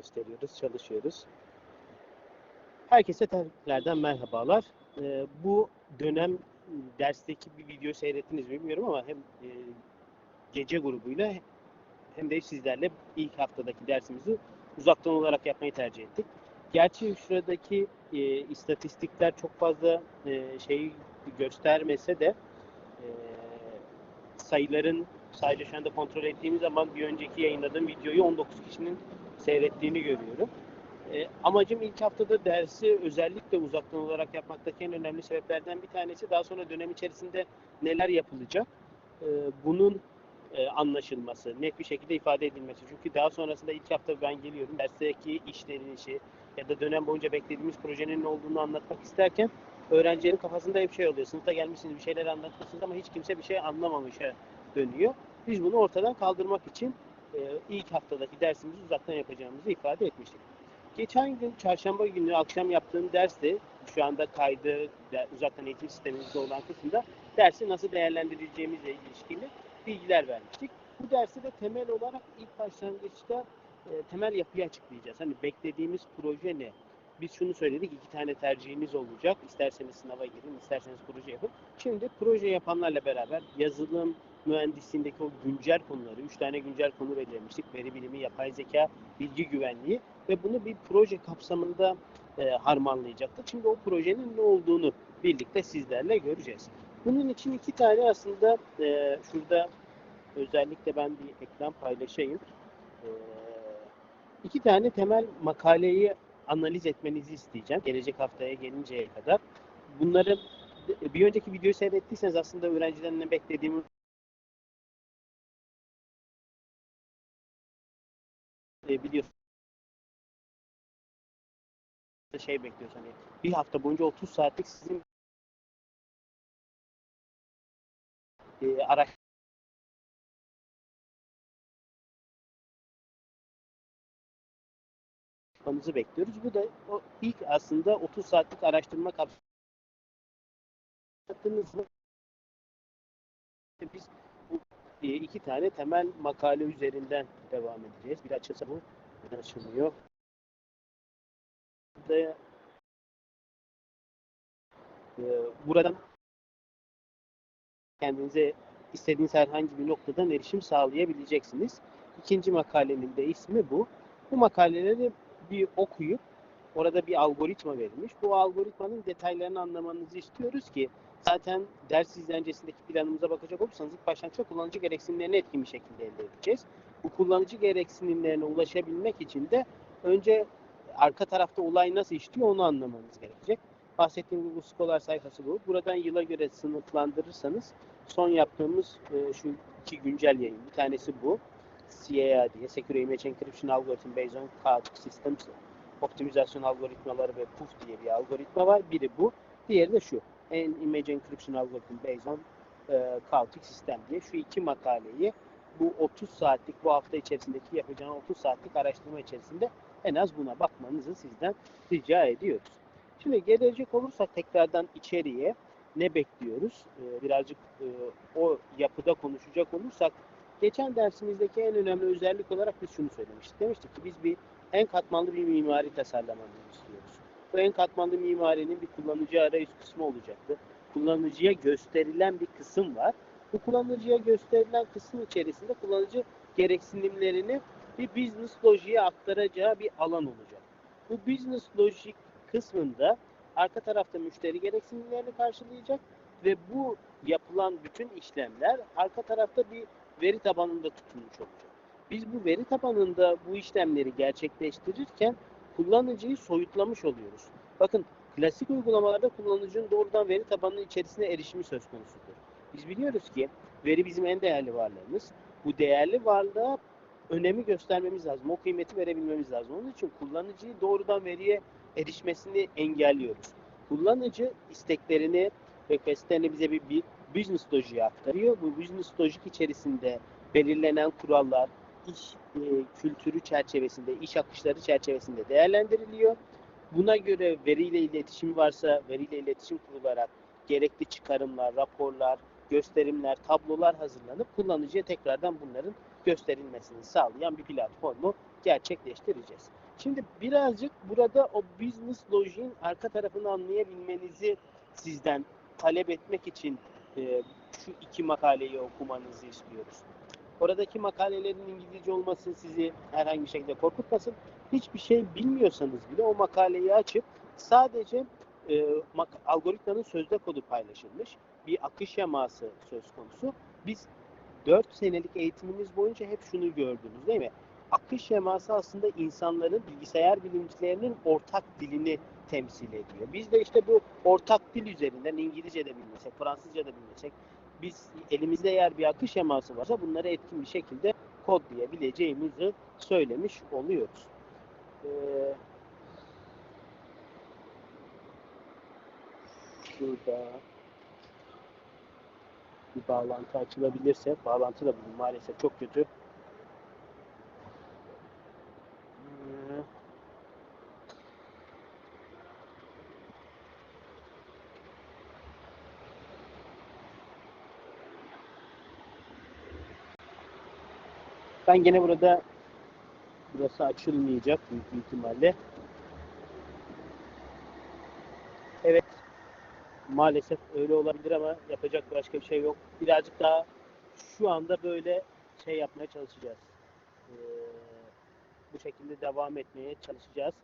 gösteriyoruz, çalışıyoruz. Herkese tekrardan merhabalar. Ee, bu dönem dersteki bir video seyrettiniz mi bilmiyorum ama hem e, gece grubuyla hem de sizlerle ilk haftadaki dersimizi uzaktan olarak yapmayı tercih ettik. Gerçi şuradaki e, istatistikler çok fazla e, şey göstermese de e, sayıların sadece şu anda kontrol ettiğimiz zaman bir önceki yayınladığım videoyu 19 kişinin seyrettiğini görüyorum. E, amacım ilk haftada dersi özellikle uzaktan olarak yapmaktaki en önemli sebeplerden bir tanesi daha sonra dönem içerisinde neler yapılacak e, bunun e, anlaşılması, net bir şekilde ifade edilmesi. Çünkü daha sonrasında ilk hafta ben geliyorum dersteki işlenişi ya da dönem boyunca beklediğimiz projenin ne olduğunu anlatmak isterken öğrencilerin kafasında hep şey oluyor. Sınıfta gelmişsiniz bir şeyler anlatmışsınız ama hiç kimse bir şey anlamamışa dönüyor. Biz bunu ortadan kaldırmak için ilk haftadaki dersimizi uzaktan yapacağımızı ifade etmiştik. Geçen gün çarşamba günü akşam yaptığım derste şu anda kaydı uzaktan eğitim sistemimizde olan kısımda dersi nasıl değerlendireceğimizle ilişkili bilgiler vermiştik. Bu dersi de temel olarak ilk başlangıçta e, temel yapıyı açıklayacağız. Hani beklediğimiz proje ne? Biz şunu söyledik, iki tane tercihiniz olacak. İsterseniz sınava girin, isterseniz proje yapın. Şimdi proje yapanlarla beraber yazılım mühendisliğindeki o güncel konuları, üç tane güncel konu belirlemiştik. Veri bilimi, yapay zeka, bilgi güvenliği ve bunu bir proje kapsamında e, harmanlayacaktık. Şimdi o projenin ne olduğunu birlikte sizlerle göreceğiz. Bunun için iki tane aslında e, şurada özellikle ben bir ekran paylaşayım. E, iki tane temel makaleyi analiz etmenizi isteyeceğim. Gelecek haftaya gelinceye kadar. Bunları bir önceki videoyu seyrettiyseniz aslında öğrenciden ne e, biliyorsunuz. Şey bekliyoruz hani bir hafta boyunca 30 saatlik sizin e, araç yapmanızı bekliyoruz. Bu da o ilk aslında 30 saatlik araştırma kapsamında biz iki tane temel makale üzerinden devam edeceğiz. Bir açılsa bu bir açılmıyor. E, buradan kendinize istediğiniz herhangi bir noktadan erişim sağlayabileceksiniz. İkinci makalenin de ismi bu. Bu makaleleri bir okuyup orada bir algoritma verilmiş. Bu algoritmanın detaylarını anlamanızı istiyoruz ki zaten ders izlencesindeki planımıza bakacak olursanız ilk başlangıçta kullanıcı gereksinimlerini etkin bir şekilde elde edeceğiz. Bu kullanıcı gereksinimlerine ulaşabilmek için de önce arka tarafta olay nasıl işliyor onu anlamanız gerekecek. Bahsettiğim Google Scholar sayfası bu. Buradan yıla göre sınıflandırırsanız son yaptığımız e, şu iki güncel yayın. Bir tanesi bu. CIA diye Secure Image Encryption Algorithm Based on Chaotic Systems optimizasyon algoritmaları ve PUF diye bir algoritma var. Biri bu. Diğeri de şu. En Image Encryption Algorithm Based on e, Chaotic System diye şu iki makaleyi bu 30 saatlik bu hafta içerisindeki yapacağım 30 saatlik araştırma içerisinde en az buna bakmanızı sizden rica ediyoruz. Şimdi gelecek olursak tekrardan içeriye ne bekliyoruz? Ee, birazcık e, o yapıda konuşacak olursak geçen dersimizdeki en önemli özellik olarak biz şunu söylemiştik. Demiştik ki biz bir en katmanlı bir mimari tasarlamamızı istiyoruz. Bu en katmanlı mimarinin bir kullanıcı arayüz kısmı olacaktı. Kullanıcıya gösterilen bir kısım var. Bu kullanıcıya gösterilen kısım içerisinde kullanıcı gereksinimlerini bir business lojiğe aktaracağı bir alan olacak. Bu business logic kısmında arka tarafta müşteri gereksinimlerini karşılayacak ve bu yapılan bütün işlemler arka tarafta bir veri tabanında tutulmuş olacak. Biz bu veri tabanında bu işlemleri gerçekleştirirken kullanıcıyı soyutlamış oluyoruz. Bakın klasik uygulamalarda kullanıcının doğrudan veri tabanının içerisine erişimi söz konusudur. Biz biliyoruz ki veri bizim en değerli varlığımız. Bu değerli varlığa önemi göstermemiz lazım. O kıymeti verebilmemiz lazım. Onun için kullanıcıyı doğrudan veriye erişmesini engelliyoruz. Kullanıcı isteklerini, requestlerini bize bir, bir business logiğe aktarıyor. Bu business logic içerisinde belirlenen kurallar, iş e, kültürü çerçevesinde, iş akışları çerçevesinde değerlendiriliyor. Buna göre veriyle iletişim varsa veriyle iletişim kurularak gerekli çıkarımlar, raporlar, gösterimler, tablolar hazırlanıp kullanıcıya tekrardan bunların gösterilmesini sağlayan bir platformu gerçekleştireceğiz. Şimdi birazcık burada o business logiğin arka tarafını anlayabilmenizi sizden talep etmek için e, şu iki makaleyi okumanızı istiyoruz. Oradaki makalelerin İngilizce olması sizi herhangi bir şekilde korkutmasın. Hiçbir şey bilmiyorsanız bile o makaleyi açıp sadece e, algoritmanın sözde kodu paylaşılmış. Bir akış yaması söz konusu. Biz 4 senelik eğitimimiz boyunca hep şunu gördünüz değil mi? Akış şeması aslında insanların bilgisayar bilimcilerinin ortak dilini temsil ediyor. Biz de işte bu ortak dil üzerinden İngilizce de bilmesek, Fransızca da bilmesek, biz elimizde eğer bir akış şeması varsa bunları etkin bir şekilde kodlayabileceğimizi söylemiş oluyoruz. Ee, şurada bir bağlantı açılabilirse, bağlantı da bugün maalesef çok kötü. Ben gene burada burası açılmayacak büyük ihtimalle. Evet. Maalesef öyle olabilir ama yapacak başka bir şey yok. Birazcık daha şu anda böyle şey yapmaya çalışacağız. Ee, bu şekilde devam etmeye çalışacağız.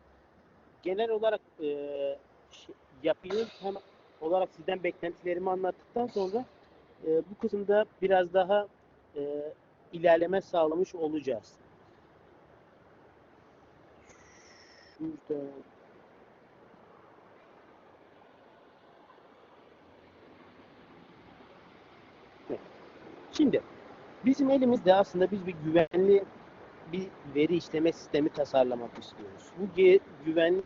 Genel olarak e, şey- yapıyı hem olarak sizden beklentilerimi anlattıktan sonra e, bu kısımda biraz daha e, ilerleme sağlamış olacağız. Şurada. Şimdi bizim elimizde aslında biz bir güvenli bir veri işleme sistemi tasarlamak istiyoruz. Bu güvenli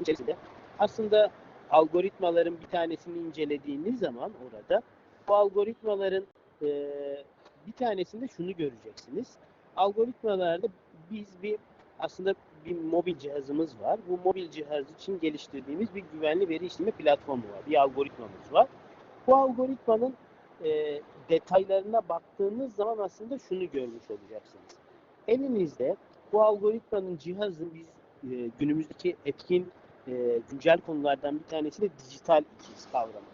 içerisinde aslında algoritmaların bir tanesini incelediğiniz zaman orada bu algoritmaların eee, bir tanesinde şunu göreceksiniz. Algoritmalarda biz bir aslında bir mobil cihazımız var. Bu mobil cihaz için geliştirdiğimiz bir güvenli veri işleme platformu var. Bir algoritmamız var. Bu algoritmanın eee, detaylarına baktığınız zaman aslında şunu görmüş olacaksınız. Elinizde bu algoritmanın cihazın biz eee, günümüzdeki etkin eee, güncel konulardan bir tanesi de dijital ikiz kavramı.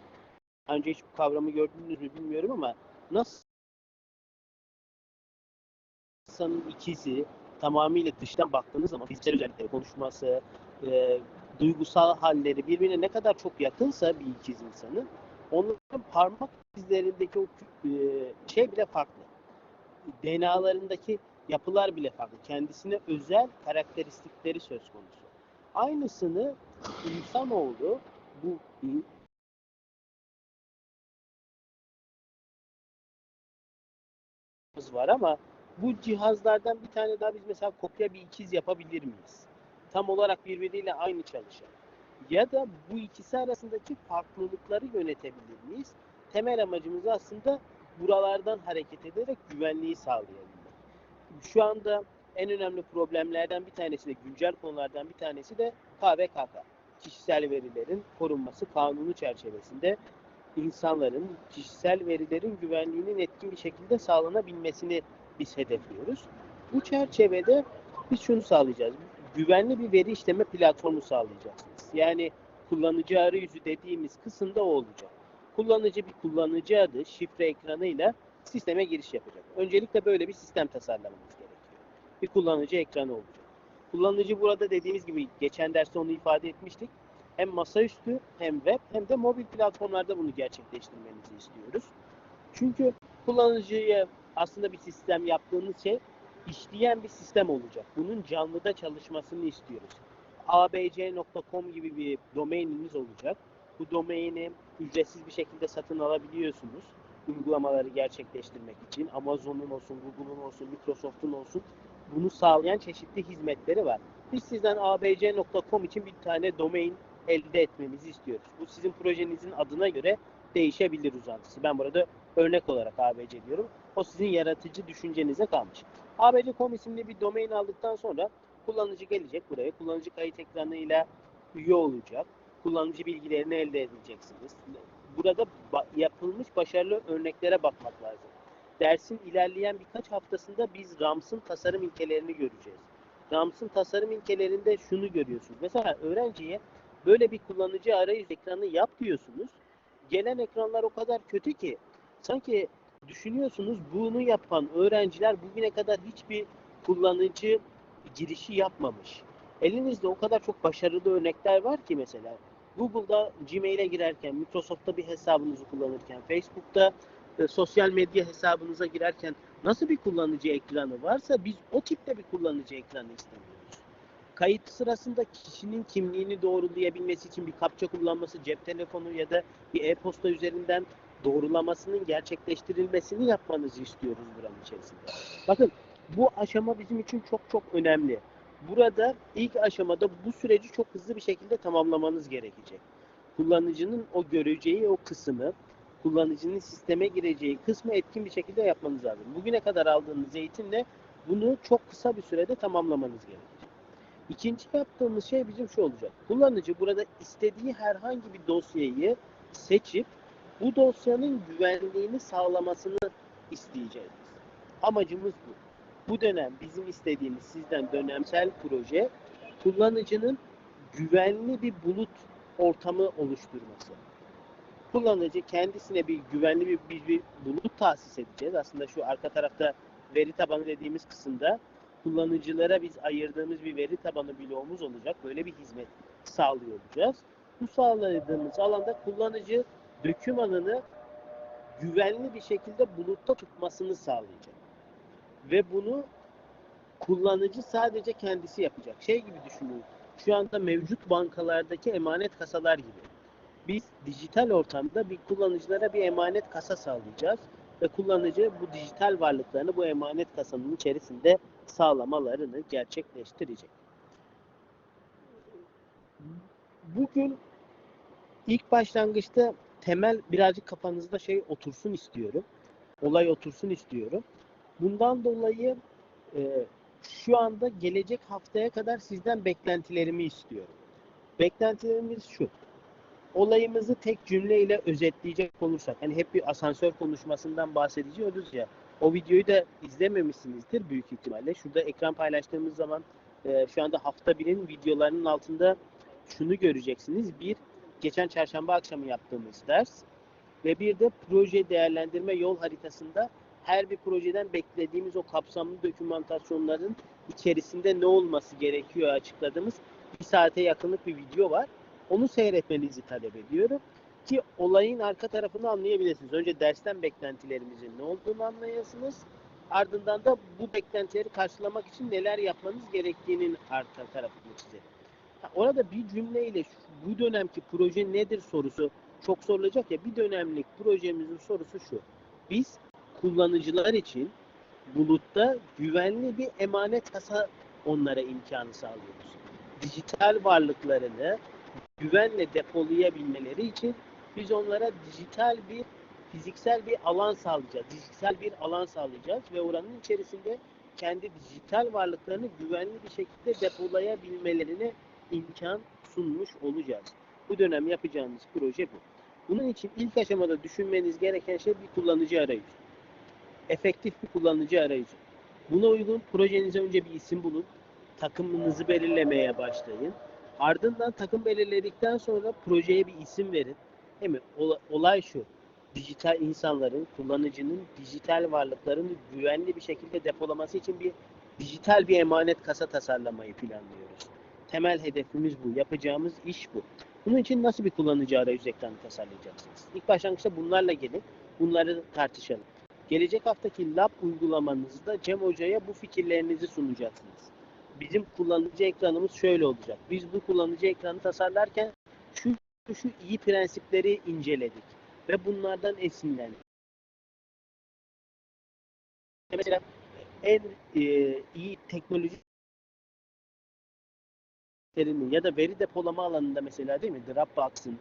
Önce hiç bu kavramı gördünüz mü bilmiyorum ama nasıl insanın ikizi tamamıyla dıştan baktığınız zaman fiziksel özellikleri, konuşması, e, duygusal halleri birbirine ne kadar çok yakınsa bir ikiz insanın onların parmak izlerindeki o e, şey bile farklı. DNA'larındaki yapılar bile farklı. Kendisine özel karakteristikleri söz konusu. Aynısını insanoğlu bu var ama bu cihazlardan bir tane daha biz mesela kopya bir ikiz yapabilir miyiz? Tam olarak birbiriyle aynı çalışan. Ya da bu ikisi arasındaki farklılıkları yönetebilir miyiz? Temel amacımız aslında buralardan hareket ederek güvenliği sağlayabilmek. Şu anda en önemli problemlerden bir tanesi de güncel konulardan bir tanesi de KVKK. Kişisel verilerin korunması kanunu çerçevesinde insanların kişisel verilerin güvenliğinin etkin bir şekilde sağlanabilmesini biz hedefliyoruz. Bu çerçevede biz şunu sağlayacağız. Güvenli bir veri işleme platformu sağlayacaksınız. Yani kullanıcı arayüzü dediğimiz kısımda o olacak. Kullanıcı bir kullanıcı adı, şifre ekranıyla sisteme giriş yapacak. Öncelikle böyle bir sistem tasarlamamız gerekiyor. Bir kullanıcı ekranı olacak. Kullanıcı burada dediğimiz gibi geçen derste onu ifade etmiştik. Hem masaüstü hem web hem de mobil platformlarda bunu gerçekleştirmenizi istiyoruz. Çünkü kullanıcıya aslında bir sistem yaptığınız şey işleyen bir sistem olacak. Bunun canlıda çalışmasını istiyoruz. abc.com gibi bir domaininiz olacak. Bu domaini ücretsiz bir şekilde satın alabiliyorsunuz. Uygulamaları gerçekleştirmek için. Amazon'un olsun, Google'un olsun, Microsoft'un olsun. Bunu sağlayan çeşitli hizmetleri var. Biz sizden abc.com için bir tane domain elde etmenizi istiyoruz. Bu sizin projenizin adına göre değişebilir uzantısı. Ben burada örnek olarak ABC diyorum. O sizin yaratıcı düşüncenize kalmış. ABC.com isimli bir domain aldıktan sonra kullanıcı gelecek buraya. Kullanıcı kayıt ekranıyla üye olacak. Kullanıcı bilgilerini elde edeceksiniz. Burada yapılmış başarılı örneklere bakmak lazım. dersin ilerleyen birkaç haftasında biz Rams'ın tasarım ilkelerini göreceğiz. Rams'ın tasarım ilkelerinde şunu görüyorsunuz. Mesela öğrenciye böyle bir kullanıcı arayüz ekranı yap diyorsunuz. Gelen ekranlar o kadar kötü ki sanki düşünüyorsunuz bunu yapan öğrenciler bugüne kadar hiçbir kullanıcı girişi yapmamış. Elinizde o kadar çok başarılı örnekler var ki mesela Google'da Gmail'e girerken, Microsoft'ta bir hesabınızı kullanırken, Facebook'ta e, sosyal medya hesabınıza girerken nasıl bir kullanıcı ekranı varsa biz o tipte bir kullanıcı ekranı istemiyoruz. Kayıt sırasında kişinin kimliğini doğrulayabilmesi için bir kapça kullanması, cep telefonu ya da bir e-posta üzerinden doğrulamasının gerçekleştirilmesini yapmanızı istiyoruz buranın içerisinde. Bakın bu aşama bizim için çok çok önemli. Burada ilk aşamada bu süreci çok hızlı bir şekilde tamamlamanız gerekecek. Kullanıcının o göreceği o kısmı, kullanıcının sisteme gireceği kısmı etkin bir şekilde yapmanız lazım. Bugüne kadar aldığınız eğitimle bunu çok kısa bir sürede tamamlamanız gerekecek. İkinci yaptığımız şey bizim şu olacak. Kullanıcı burada istediği herhangi bir dosyayı seçip bu dosyanın güvenliğini sağlamasını isteyeceğiz. Amacımız bu. Bu dönem bizim istediğimiz sizden dönemsel proje kullanıcının güvenli bir bulut ortamı oluşturması. Kullanıcı kendisine bir güvenli bir, bir, bir bulut tahsis edeceğiz. Aslında şu arka tarafta veri tabanı dediğimiz kısımda kullanıcılara biz ayırdığımız bir veri tabanı bloğumuz olacak. Böyle bir hizmet sağlıyor olacağız. Bu sağladığımız alanda kullanıcı dokümanını güvenli bir şekilde bulutta tutmasını sağlayacak. Ve bunu kullanıcı sadece kendisi yapacak. Şey gibi düşünün. Şu anda mevcut bankalardaki emanet kasalar gibi. Biz dijital ortamda bir kullanıcılara bir emanet kasa sağlayacağız ve kullanıcı bu dijital varlıklarını bu emanet kasanın içerisinde sağlamalarını gerçekleştirecek. Bugün ilk başlangıçta temel birazcık kafanızda şey otursun istiyorum. Olay otursun istiyorum. Bundan dolayı e, şu anda gelecek haftaya kadar sizden beklentilerimi istiyorum. Beklentilerimiz şu. Olayımızı tek cümleyle özetleyecek olursak, hani hep bir asansör konuşmasından bahsedeceğiz ya. O videoyu da izlememişsinizdir büyük ihtimalle. Şurada ekran paylaştığımız zaman e, şu anda hafta birin videolarının altında şunu göreceksiniz. Bir, geçen çarşamba akşamı yaptığımız ders ve bir de proje değerlendirme yol haritasında her bir projeden beklediğimiz o kapsamlı dokümantasyonların içerisinde ne olması gerekiyor açıkladığımız bir saate yakınlık bir video var. Onu seyretmenizi talep ediyorum ki olayın arka tarafını anlayabilirsiniz. Önce dersten beklentilerimizin ne olduğunu anlayasınız. Ardından da bu beklentileri karşılamak için neler yapmanız gerektiğinin arka tarafını çizelim. Orada bir cümleyle bu dönemki proje nedir sorusu çok sorulacak ya bir dönemlik projemizin sorusu şu. Biz kullanıcılar için bulutta güvenli bir emanet kasa onlara imkanı sağlıyoruz. Dijital varlıklarını güvenle depolayabilmeleri için biz onlara dijital bir fiziksel bir alan sağlayacağız. Dijital bir alan sağlayacağız ve oranın içerisinde kendi dijital varlıklarını güvenli bir şekilde depolayabilmelerine imkan sunmuş olacağız. Bu dönem yapacağımız proje bu. Bunun için ilk aşamada düşünmeniz gereken şey bir kullanıcı arayüzü. Efektif bir kullanıcı arayüzü. Buna uygun projenize önce bir isim bulun. Takımınızı belirlemeye başlayın. Ardından takım belirledikten sonra projeye bir isim verin. Değil mi? Ola- Olay şu. Dijital insanların, kullanıcının dijital varlıklarını güvenli bir şekilde depolaması için bir dijital bir emanet kasa tasarlamayı planlıyoruz. Temel hedefimiz bu. Yapacağımız iş bu. Bunun için nasıl bir kullanıcı arayüz ekranı tasarlayacaksınız? İlk başlangıçta bunlarla gelin. Bunları tartışalım. Gelecek haftaki lab uygulamanızda Cem Hoca'ya bu fikirlerinizi sunacaksınız. Bizim kullanıcı ekranımız şöyle olacak. Biz bu kullanıcı ekranı tasarlarken şu şu iyi prensipleri inceledik ve bunlardan esinlendik. Mesela en e, iyi teknoloji ya da veri depolama alanında mesela değil mi Dropbox'ın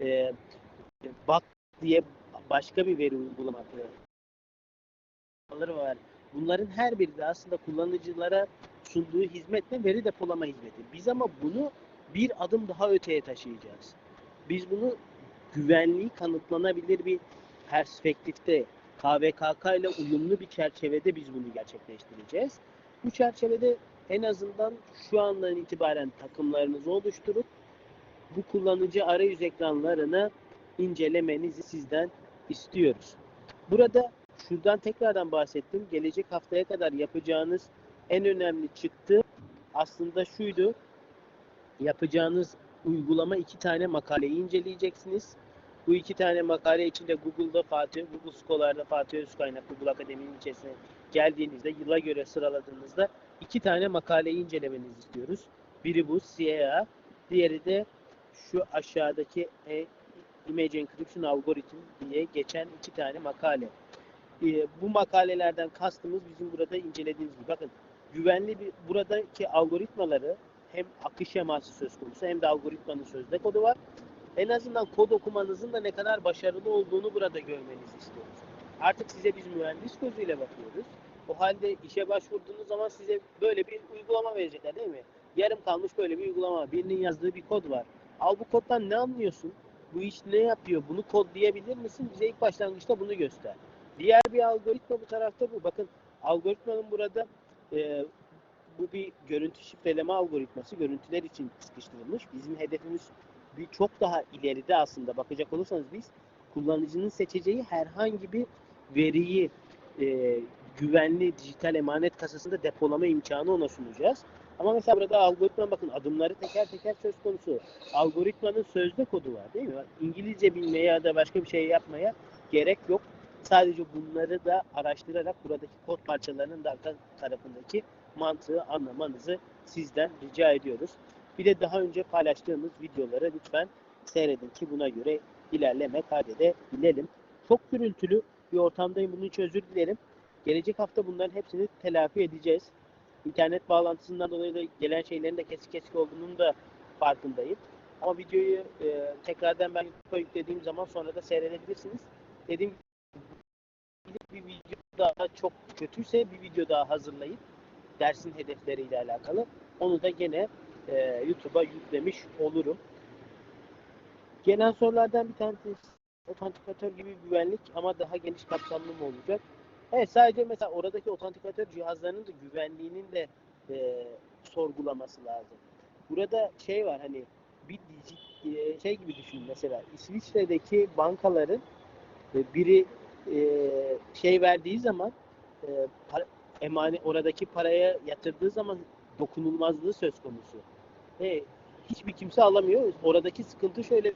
e, Bak diye başka bir veri uygulaması var. Bunların her biri de aslında kullanıcılara sunduğu hizmetle veri depolama hizmeti. Biz ama bunu bir adım daha öteye taşıyacağız. Biz bunu güvenliği kanıtlanabilir bir perspektifte KVKK ile uyumlu bir çerçevede biz bunu gerçekleştireceğiz. Bu çerçevede en azından şu andan itibaren takımlarınızı oluşturup bu kullanıcı arayüz ekranlarını incelemenizi sizden istiyoruz. Burada şuradan tekrardan bahsettim. Gelecek haftaya kadar yapacağınız en önemli çıktı aslında şuydu. Yapacağınız uygulama iki tane makaleyi inceleyeceksiniz. Bu iki tane makale içinde Google'da Fatih, Google Scholar'da Fatih Özkaynak, Google Akademi'nin içerisine geldiğinizde, yıla göre sıraladığınızda iki tane makaleyi incelemenizi istiyoruz. Biri bu CA, diğeri de şu aşağıdaki e, Image Encryption Algorithm diye geçen iki tane makale. E, bu makalelerden kastımız bizim burada incelediğimiz gibi. Bakın güvenli bir buradaki algoritmaları hem akış şeması söz konusu hem de algoritmanın sözde kodu var. En azından kod okumanızın da ne kadar başarılı olduğunu burada görmenizi istiyoruz. Artık size biz mühendis gözüyle bakıyoruz. O halde işe başvurduğunuz zaman size böyle bir uygulama verecekler değil mi? Yarım kalmış böyle bir uygulama. Birinin yazdığı bir kod var. Al bu koddan ne anlıyorsun? Bu iş ne yapıyor? Bunu kodlayabilir misin? Bize ilk başlangıçta bunu göster. Diğer bir algoritma bu tarafta bu. Bakın algoritmanın burada e, bu bir görüntü şifreleme algoritması. Görüntüler için sıkıştırılmış. Bizim hedefimiz bir çok daha ileride aslında bakacak olursanız biz kullanıcının seçeceği herhangi bir veriyi e, güvenli dijital emanet kasasında depolama imkanı ona sunacağız. Ama mesela burada algoritma bakın adımları teker teker söz konusu. Algoritmanın sözde kodu var değil mi? İngilizce bilmeye ya da başka bir şey yapmaya gerek yok. Sadece bunları da araştırarak buradaki kod parçalarının da arka tarafındaki mantığı anlamanızı sizden rica ediyoruz. Bir de daha önce paylaştığımız videoları lütfen seyredin ki buna göre ilerleme kaydedebilelim. Çok gürültülü bir ortamdayım. Bunun için özür dilerim. Gelecek hafta bunların hepsini telafi edeceğiz. İnternet bağlantısından dolayı da gelen şeylerin de kesik kesik olduğunun da farkındayım. Ama videoyu e, tekrardan ben YouTube'a yüklediğim zaman sonra da seyredebilirsiniz. Dediğim bir video daha çok kötüyse bir video daha hazırlayıp dersin hedefleriyle alakalı onu da gene e, YouTube'a yüklemiş olurum. Genel sorulardan bir tanesi otantikatör gibi güvenlik ama daha geniş kapsamlı mı olacak? Evet sadece mesela oradaki otantikatör cihazlarının da güvenliğinin de e, sorgulaması lazım. Burada şey var hani bir digi- e, şey gibi düşün mesela İsviçre'deki bankaların e, biri e, şey verdiği zaman e, para, emane oradaki paraya yatırdığı zaman dokunulmazlığı söz konusu. Ve hiçbir kimse alamıyor. Oradaki sıkıntı şöyle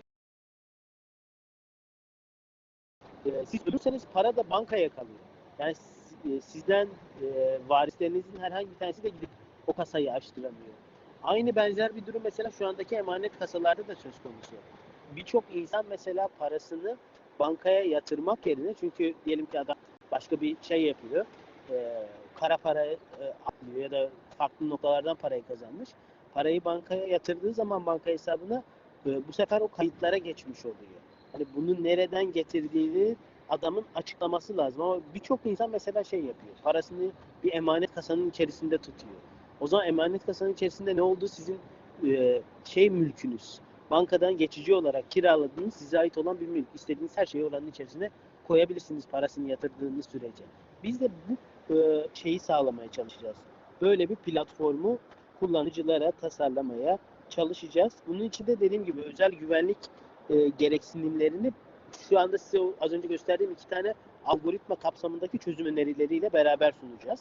e, siz ölürseniz para da bankaya kalıyor. Yani e, sizden e, varislerinizin herhangi bir tanesi de gidip o kasayı açtıramıyor. Aynı benzer bir durum mesela şu andaki emanet kasalarda da söz konusu. Birçok insan mesela parasını bankaya yatırmak yerine çünkü diyelim ki adam başka bir şey yapıyor. e, kara para e, aklıyor ya da farklı noktalardan parayı kazanmış. Parayı bankaya yatırdığı zaman banka hesabına e, bu sefer o kayıtlara geçmiş oluyor. Hani bunu nereden getirdiğini adamın açıklaması lazım ama birçok insan mesela şey yapıyor. Parasını bir emanet kasanın içerisinde tutuyor. O zaman emanet kasanın içerisinde ne olduğu sizin e, şey mülkünüz. Bankadan geçici olarak kiraladığınız size ait olan bir mülk. İstediğiniz her şeyi oranın içerisine koyabilirsiniz parasını yatırdığınız sürece. Biz de bu e, şeyi sağlamaya çalışacağız. Böyle bir platformu kullanıcılara tasarlamaya çalışacağız. Bunun için de dediğim gibi özel güvenlik e, gereksinimlerini şu anda size az önce gösterdiğim iki tane algoritma kapsamındaki çözüm önerileriyle beraber sunacağız.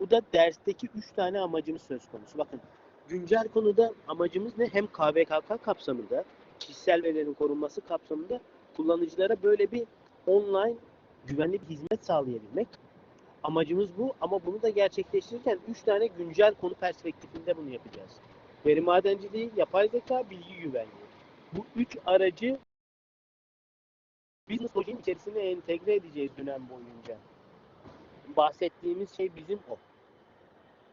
Bu da dersteki üç tane amacımız söz konusu. Bakın güncel konuda amacımız ne? Hem KVKK kapsamında, kişisel verilerin korunması kapsamında kullanıcılara böyle bir online güvenli bir hizmet sağlayabilmek. Amacımız bu ama bunu da gerçekleştirirken üç tane güncel konu perspektifinde bunu yapacağız. Veri madenciliği, yapay zeka, bilgi güvenliği. Bu üç aracı business login içerisine entegre edeceğiz dönem boyunca. Bahsettiğimiz şey bizim o.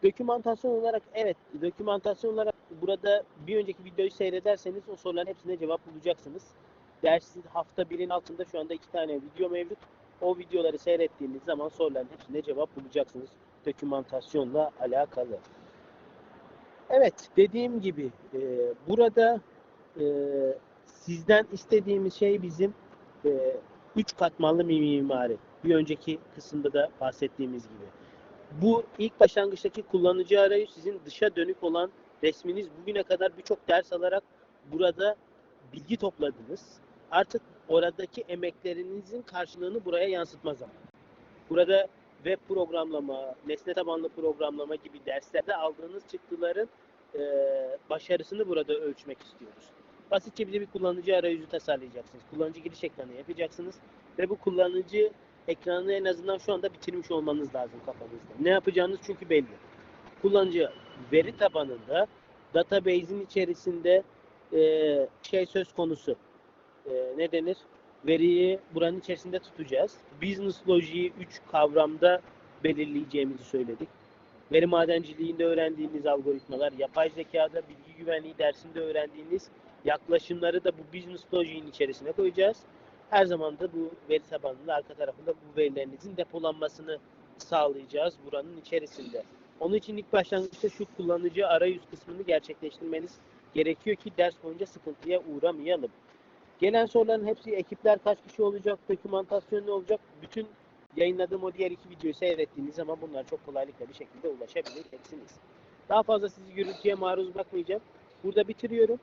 Dokümantasyon olarak evet, dokümantasyon olarak burada bir önceki videoyu seyrederseniz o soruların hepsine cevap bulacaksınız. Dersin hafta birin altında şu anda iki tane video mevcut. O videoları seyrettiğiniz zaman soruların hepsine cevap bulacaksınız dokümantasyonla alakalı. Evet, dediğim gibi e, burada e, sizden istediğimiz şey bizim e, üç katmanlı mimari. Bir önceki kısımda da bahsettiğimiz gibi. Bu ilk başlangıçtaki kullanıcı arayüz sizin dışa dönük olan resminiz. Bugüne kadar birçok ders alarak burada bilgi topladınız. Artık oradaki emeklerinizin karşılığını buraya yansıtma zamanı. Burada web programlama, nesne tabanlı programlama gibi derslerde aldığınız çıktıların eee, başarısını burada ölçmek istiyoruz. Basitçe bir kullanıcı arayüzü tasarlayacaksınız. Kullanıcı giriş ekranı yapacaksınız ve bu kullanıcı ekranını en azından şu anda bitirmiş olmanız lazım kafanızda. Ne yapacağınız çünkü belli. Kullanıcı veri tabanında database'in içerisinde eee, şey söz konusu. Eee, ne denir? Veriyi buranın içerisinde tutacağız. Business logiği 3 kavramda belirleyeceğimizi söyledik. Veri madenciliğinde öğrendiğiniz algoritmalar, yapay zekada bilgi güvenliği dersinde öğrendiğiniz yaklaşımları da bu business logiğin içerisine koyacağız. Her zaman da bu veri tabanının arka tarafında bu verilerinizin depolanmasını sağlayacağız buranın içerisinde. Onun için ilk başlangıçta şu kullanıcı arayüz kısmını gerçekleştirmeniz gerekiyor ki ders boyunca sıkıntıya uğramayalım. Gelen soruların hepsi ekipler kaç kişi olacak, dokümantasyon ne olacak, bütün yayınladığım o diğer iki videoyu seyrettiğiniz zaman bunlar çok kolaylıkla bir şekilde ulaşabilirsiniz. Daha fazla sizi gürültüye maruz bırakmayacağım. Burada bitiriyorum.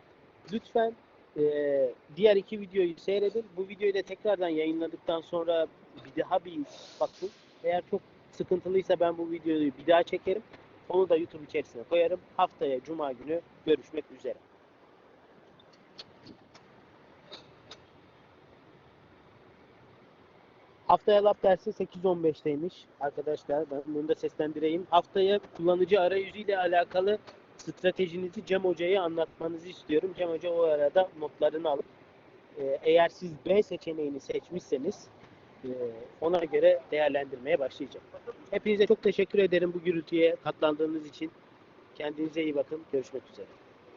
Lütfen eee, diğer iki videoyu seyredin. Bu videoyu da tekrardan yayınladıktan sonra bir daha bir bakın. Eğer çok sıkıntılıysa ben bu videoyu bir daha çekerim. Onu da YouTube içerisine koyarım. Haftaya Cuma günü görüşmek üzere. Haftaya lab dersi 8.15'teymiş arkadaşlar. Ben bunu da seslendireyim. Haftaya kullanıcı arayüzüyle alakalı stratejinizi Cem Hoca'ya anlatmanızı istiyorum. Cem Hoca o arada notlarını alıp e, eğer siz B seçeneğini seçmişseniz e, ona göre değerlendirmeye başlayacağım. Hepinize çok teşekkür ederim bu gürültüye katlandığınız için. Kendinize iyi bakın. Görüşmek üzere.